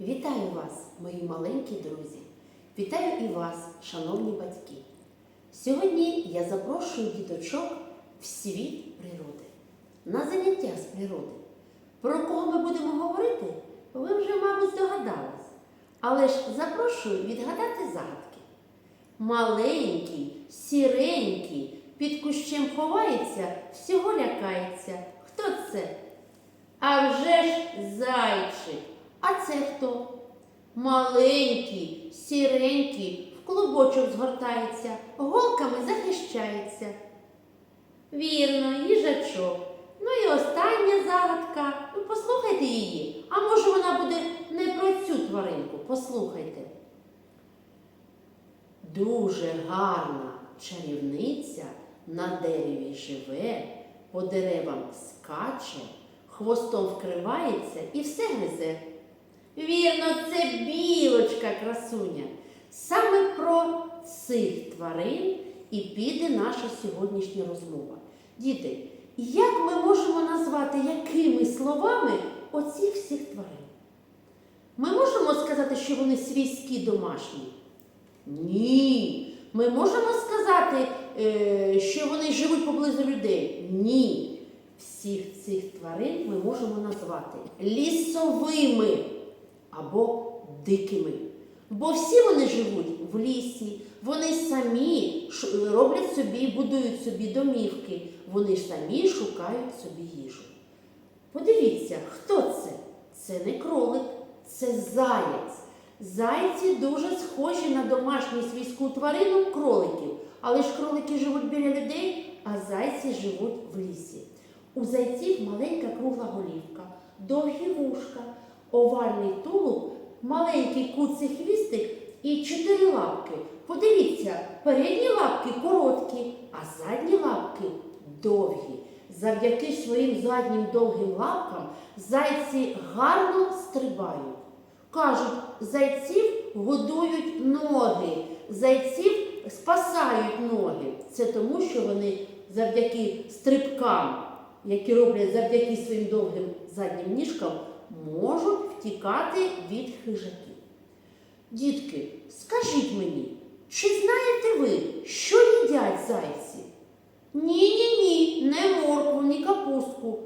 Вітаю вас, мої маленькі друзі! Вітаю і вас, шановні батьки! Сьогодні я запрошую діточок в світ природи, на заняття з природи. Про кого ми будемо говорити, ви вже, мабуть, здогадались. Але ж запрошую відгадати загадки. Маленький, сіренький, під кущем ховається, всього лякається. Хто це? А вже ж зайчик. А це хто? Маленький, сіренький, в клубочок згортається, голками захищається. Вірно, їжачок. Ну і остання загадка. Ну, послухайте її. А може вона буде не про цю тваринку. Послухайте. Дуже гарна чарівниця на дереві живе, по деревам скаче, хвостом вкривається і все гризе. Вірно, це білочка красуня. Саме про цих тварин і піде наша сьогоднішня розмова. Діти, як ми можемо назвати якими словами оцих всіх тварин? Ми можемо сказати, що вони свійські домашні? Ні. Ми можемо сказати, е, що вони живуть поблизу людей? Ні. Всіх цих тварин ми можемо назвати лісовими або дикими. Бо всі вони живуть в лісі, вони самі роблять собі, будують собі домівки, вони самі шукають собі їжу. Подивіться, хто це? Це не кролик, це заєць. Зайці дуже схожі на домашню свійську тварину кроликів, але ж кролики живуть біля людей, а зайці живуть в лісі. У зайців маленька кругла голівка, довгі вушка, овальний тулуб, маленький куций хвістик і чотири лапки. Подивіться, передні лапки короткі, а задні лапки довгі. Завдяки своїм заднім довгим лапкам зайці гарно стрибають. Кажуть, зайців годують ноги, зайців спасають ноги. Це тому, що вони завдяки стрибкам, які роблять завдяки своїм довгим заднім ніжкам, можуть втікати від хижаків. Дітки, скажіть мені, чи знаєте ви, що їдять зайці? Ні, ні, ні, не моркву, ні капустку.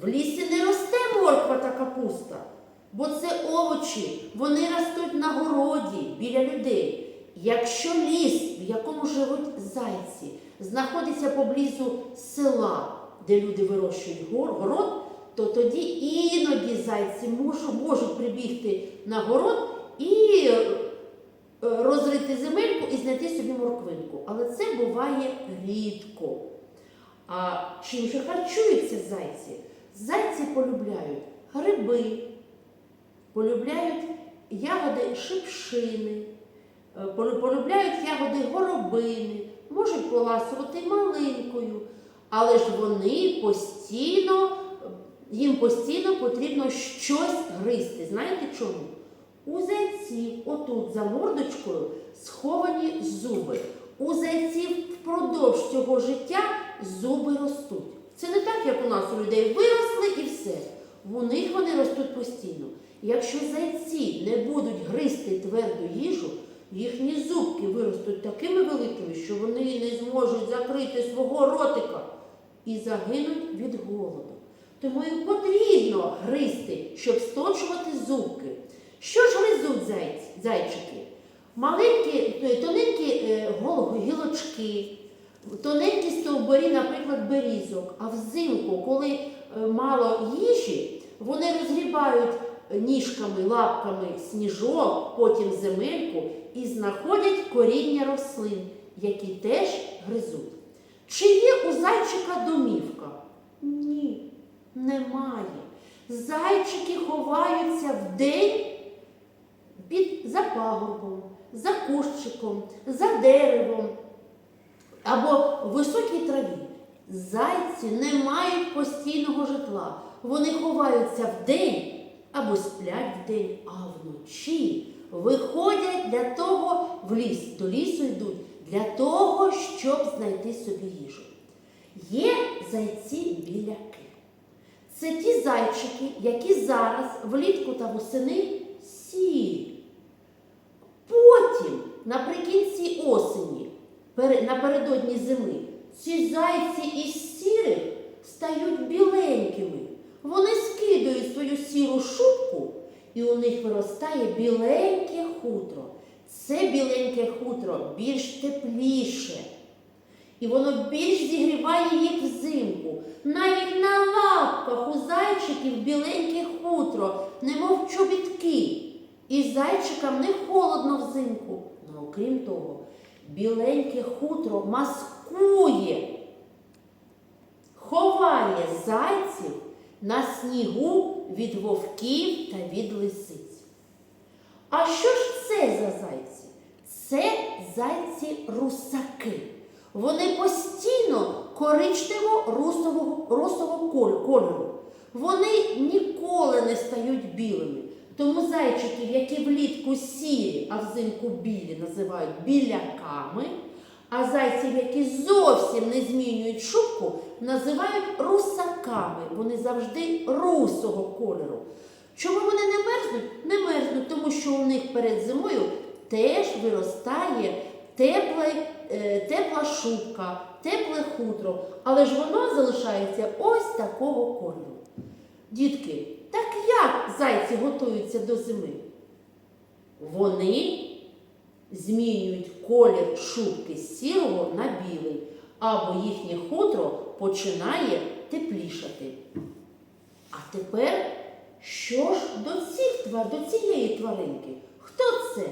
В лісі не росте морква та капуста, бо це овочі, вони ростуть на городі біля людей. Якщо ліс, в якому живуть зайці, знаходиться поблизу села, де люди вирощують город, то тоді іноді зайці можуть, можуть прибігти на город і е, розрити земельку і знайти собі морквинку. Але це буває рідко. А чим же харчуються зайці? Зайці полюбляють гриби, полюбляють ягоди шипшини, е, полюбляють ягоди горобини, можуть поласувати малинкою, але ж вони постійно, їм постійно потрібно щось гризти. Знаєте чому? У зайців, отут за мордочкою, сховані зуби. У зайців впродовж цього життя зуби ростуть. Це не так, як у нас у людей виросли і все. У них вони ростуть постійно. Якщо зайці не будуть гризти тверду їжу, їхні зубки виростуть такими великими, що вони не зможуть закрити свого ротика і загинуть від голоду. Тому їм потрібно гризти, щоб сточувати зубки. Що ж гризуть зайці, зайчики? Маленькі, е, тоненькі е, гілочки, тоненькі стовбурі, наприклад, берізок. А взимку, коли е, мало їжі, вони розгрібають ніжками, лапками сніжок, потім земельку і знаходять коріння рослин, які теж гризуть. Чи є у зайчика домівка? Ні, немає. Зайчики ховаються вдень під за пагорбом, за кущиком, за деревом або в високій траві. Зайці не мають постійного житла. Вони ховаються вдень або сплять вдень, а вночі виходять для того в ліс, до лісу йдуть для того, щоб знайти собі їжу. Є зайці-біляки. Це ті зайчики, які зараз влітку та восени сірі. Потім, наприкінці осені, напередодні зими, ці зайці із сірих стають біленькими. Вони скидують свою сіру шубку, і у них виростає біленьке хутро. Це біленьке хутро більш тепліше. І воно більш зігріває їх взимку. Навіть на лапках у зайчиків біленьке хутро, немов чобітки. І зайчикам не холодно взимку. Ну, окрім того, біленьке хутро маскує, ховає зайців на снігу від вовків та від лисиць. А що ж? Це зайці-русаки. Вони постійно коричнево-русового русового кольору. Вони ніколи не стають білими. Тому зайчиків, які влітку сірі, а взимку білі, називають біляками, а зайців, які зовсім не змінюють шубку, називають русаками. Вони завжди русого кольору. Чому вони не мерзнуть? Не мерзнуть, тому що у них перед зимою теж виростає тепле, е, тепла шубка, тепле хутро, але ж воно залишається ось такого кольору. Дітки, так як зайці готуються до зими? Вони змінюють колір шубки з сірого на білий, або їхнє хутро починає теплішати. А тепер що ж до цих до цієї тваринки? Хто це?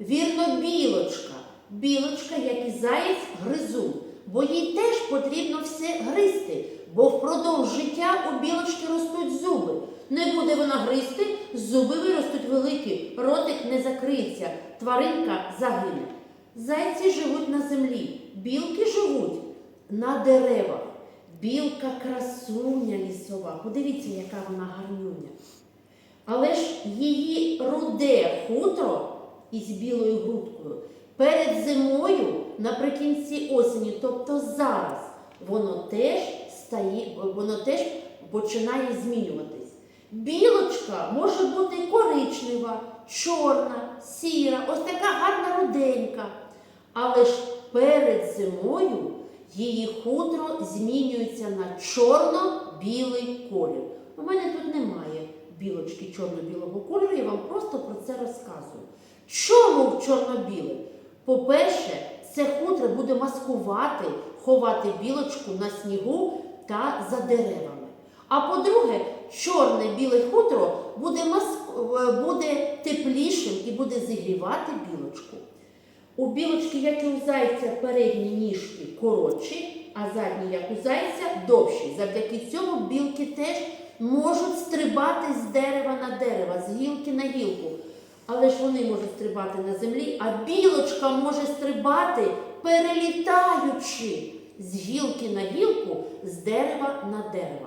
Вірно, білочка. Білочка, як і заєць, гризун, бо їй теж потрібно все гризти, бо впродовж життя у білочки ростуть зуби. Не буде вона гризти, зуби виростуть великі, ротик не закриється, тваринка загине. Зайці живуть на землі, білки живуть на деревах. Білка красуня лісова. Подивіться, яка вона гарнюня. Але ж її руде хутро із білою грудкою перед зимою, наприкінці осені, тобто зараз, воно теж стає, воно теж починає змінюватись. Білочка може бути коричнева, чорна, сіра, ось така гарна руденька. Але ж перед зимою її хутро змінюється на чорно-білий колір. У мене тут немає білочки чорно-білого кольору, я вам просто про це розказую. Чому в чорно-білий? По-перше, це хутро буде маскувати, ховати білочку на снігу та за деревами. А по-друге, чорне біле хутро буде, маск- е, буде теплішим і буде зігрівати білочку. У білочки, як і у зайця, передні ніжки коротші, а задні, як у зайця, довші. Завдяки цьому білки теж можуть стрибати з дерева на дерево, з гілки на гілку. Але ж вони можуть стрибати на землі, а білочка може стрибати, перелітаючи з гілки на гілку, з дерева на дерево.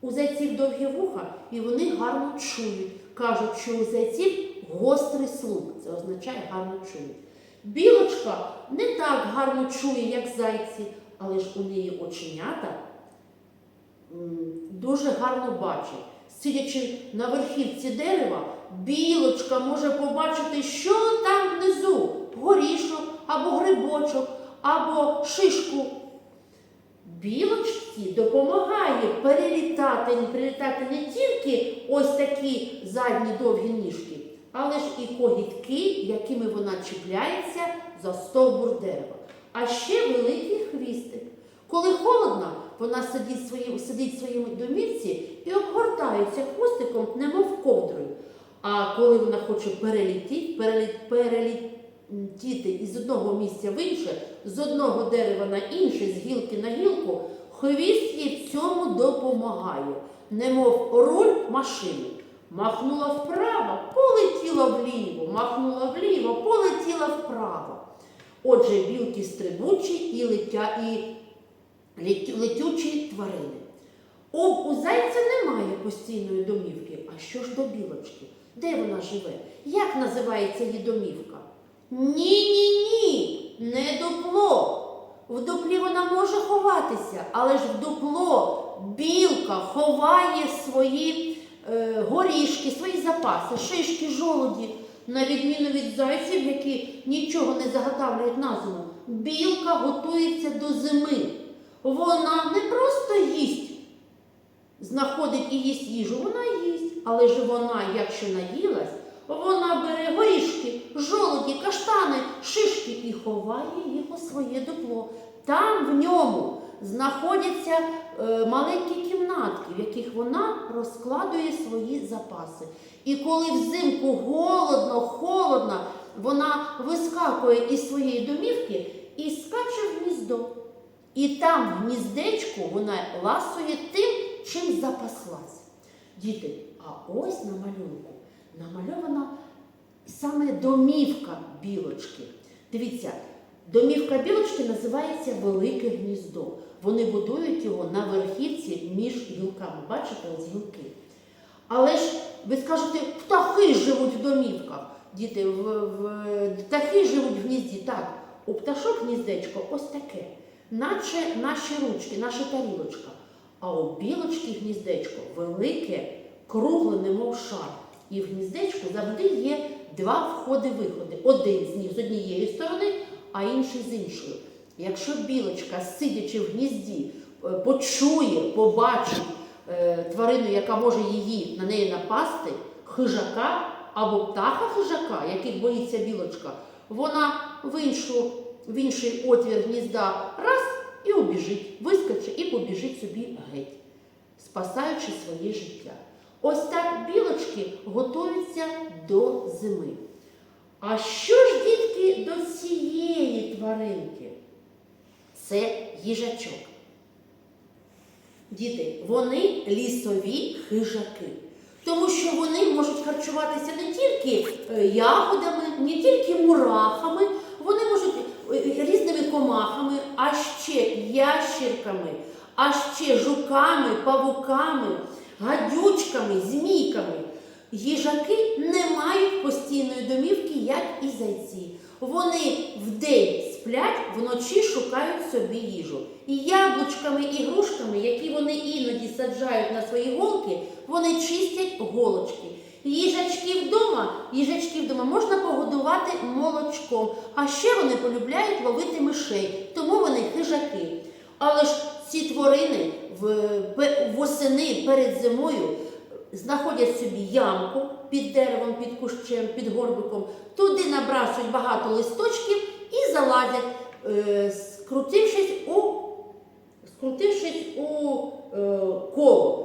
У зайців довгі вуха і вони гарно чують. Кажуть, що у зайців гострий слух. Це означає гарно чують. Білочка не так гарно чує, як зайці, але ж у неї оченята дуже гарно бачить. Сидячи на верхівці дерева, білочка може побачити, що там внизу горішок або грибочок, або шишку. Білочці допомагає перелітати, перелітати не тільки ось такі задні довгі ніжки, але ж і когітки, якими вона чіпляється за стовбур дерева. А ще великий хвістик. Коли холодно, вона сидить, в своїй- сидить в своїй домівці і обгортається хвостиком, немов ковдрою. А коли вона хоче перелетіти, переліт, перелетіти із одного місця в інше, з одного дерева на інше, з гілки на гілку, хвіст їй цьому допомагає, немов руль машини. Махнула вправо, полетіла вліво, махнула вліво, полетіла вправо. Отже, білки стрибучі і, летя, і летю- летючі тварини. У, у зайця немає постійної домівки. А що ж до білочки? Де вона живе? Як називається її домівка? Ні, ні, ні, не дупло. В дуплі вона може ховатися, але ж в дупло білка ховає свої е, горішки, свої запаси, шишки, жолуді. На відміну від зайців, які нічого не заготавлюють на зиму, білка готується до зими. Вона не просто їсть, знаходить і їсть їжу, вона їсть. Але ж вона, якщо наїлась, вона бере горішки, жолуді, каштани, шишки і ховає їх у своє дупло. Там в ньому знаходяться е, маленькі кімнатки, в яких вона розкладує свої запаси. І коли взимку голодно, холодно, вона вискакує із своєї домівки і скаче в гніздо. І там в гніздечку вона ласує тим, чим запаслась. Діти, а ось на малюнку намальована саме домівка білочки. Дивіться, домівка білочки називається Велике гніздо. Вони будують його на верхівці між гілками. Бачите, ось гілки. Але ж ви скажете, птахи живуть в домівках. Діти, в, в, птахи живуть в гнізді. Так, у пташок гніздечко ось таке, наче наші ручки, наша тарілочка. А у білочки гніздечко велике, кругле, немов шар. І в гніздечку завжди є два входи-виходи. Один з них з однієї сторони, а інший з іншої. Якщо білочка, сидячи в гнізді, е, почує, побачить е, тварину, яка може її на неї напасти, хижака або птаха хижака, яких боїться білочка, вона в, іншу, в інший отвір гнізда раз убіжить, вискочить і побіжить собі геть, спасаючи своє життя. Ось так білочки готуються до зими. А що ж, дітки, до цієї тваринки? Це їжачок. Діти, вони лісові хижаки, тому що вони можуть харчуватися не тільки е, ягодами, не тільки мурахами, вони можуть е, різними комахами, а ще ящірками, а ще жуками, павуками, гадючками, змійками. Їжаки не мають постійної домівки, як і зайці. Вони вдень сплять, вночі шукають собі їжу. І яблучками і грушками, які вони іноді саджають на свої голки, вони чистять голочки. Їжачки вдома, їжачки вдома можна погодувати молочком, а ще вони полюбляють ловити мишей, тому вони хижаки. Але ж ці тварини восени перед зимою знаходять собі ямку під деревом, під кущем, під горбиком, туди набрасують багато листочків і залазять, е, скрутившись у, скрутившись у е, коло.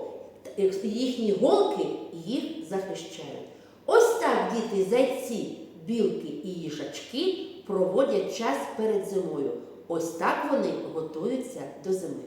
Їхні голки їх захищають. Ось так діти, зайці, білки і їжачки проводять час перед зимою. Ось так вони готуються до зими.